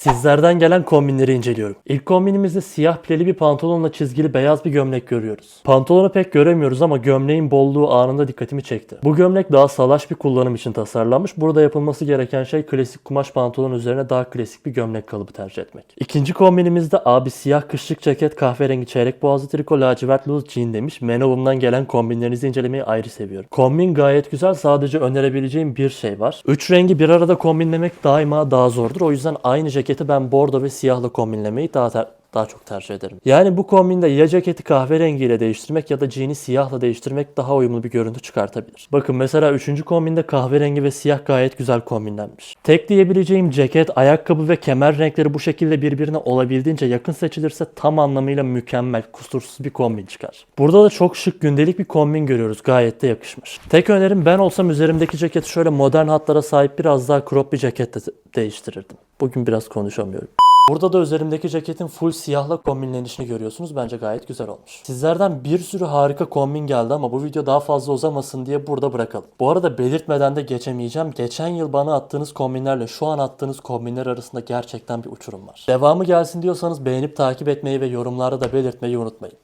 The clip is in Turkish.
Sizlerden gelen kombinleri inceliyorum. İlk kombinimizde siyah pileli bir pantolonla çizgili beyaz bir gömlek görüyoruz. Pantolonu pek göremiyoruz ama gömleğin bolluğu anında dikkatimi çekti. Bu gömlek daha salaş bir kullanım için tasarlanmış. Burada yapılması gereken şey klasik kumaş pantolon üzerine daha klasik bir gömlek kalıbı tercih etmek. İkinci kombinimizde abi siyah kışlık ceket, kahverengi çeyrek boğazlı triko, lacivert loose jean demiş. Menovum'dan gelen kombinlerinizi incelemeyi ayrı seviyorum. Kombin gayet güzel sadece önerebileceğim bir şey var. Üç rengi bir arada kombinlemek daima daha zordur. O yüzden aynı ceketi ben bordo ve siyahla kombinlemeyi daha daha çok tercih ederim. Yani bu kombinde ya ceketi kahverengiyle değiştirmek ya da jean'i siyahla değiştirmek daha uyumlu bir görüntü çıkartabilir. Bakın mesela 3. kombinde kahverengi ve siyah gayet güzel kombinlenmiş. Tek diyebileceğim ceket, ayakkabı ve kemer renkleri bu şekilde birbirine olabildiğince yakın seçilirse tam anlamıyla mükemmel, kusursuz bir kombin çıkar. Burada da çok şık gündelik bir kombin görüyoruz. Gayet de yakışmış. Tek önerim ben olsam üzerimdeki ceketi şöyle modern hatlara sahip biraz daha crop bir ceketle değiştirirdim. Bugün biraz konuşamıyorum. Burada da üzerimdeki ceketin full siyahla kombinlenişini görüyorsunuz. Bence gayet güzel olmuş. Sizlerden bir sürü harika kombin geldi ama bu video daha fazla uzamasın diye burada bırakalım. Bu arada belirtmeden de geçemeyeceğim. Geçen yıl bana attığınız kombinlerle şu an attığınız kombinler arasında gerçekten bir uçurum var. Devamı gelsin diyorsanız beğenip takip etmeyi ve yorumlarda da belirtmeyi unutmayın.